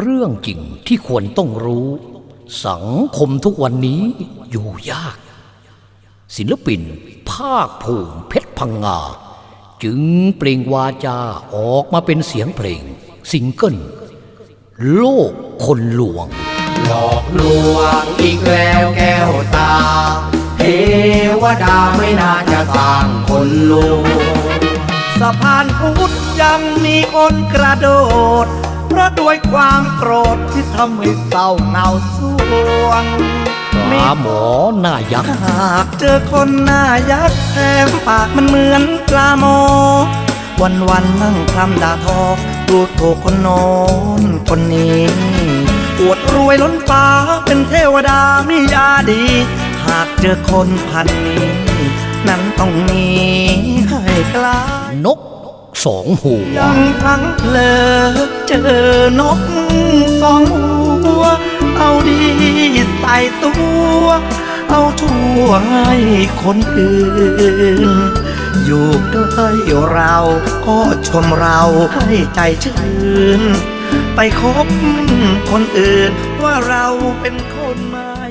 เรื่องจริงที่ควรต้องรู้ สังคมทุกวันนี้อยู่ยาก ศิลปิน ภาคภูมิเพชรพังงา จึงเปล่งวาจาออกมาเป็นเสียงเพลงซิงเกิลโลกคนลวง หลอกลวงอีกแล้วแก้วตา เทวดาไม่น่าจะสร้างคนลวงสะพานพุทธยังมีคนกระโดด เพราะด้วยความโกรธที่ทำให้เศร้าเหงาสวงปลาหมอหน้ายักษ์หากเจอคนหน้ายักษ์แถมปากมันเหมือนปลาโม วันวันๆนั่งคลำด่าทอดูถูกคนโน้นคนนี้อวดรวยล้นฟ้าเป็นเทวดามียาดี หากเจอคนพันนี้ นั้นต้องหนีให้ไกลนก สองหัว ยังทั้งเพลอเจอนกสองหัว เอาดีใส่ตัว เอาชั่วให้คนอื่น อยู่ใกล้เราก็ชมเราให้ใจชื่น ไปคบคนอื่นว่าเราเป็นคนม่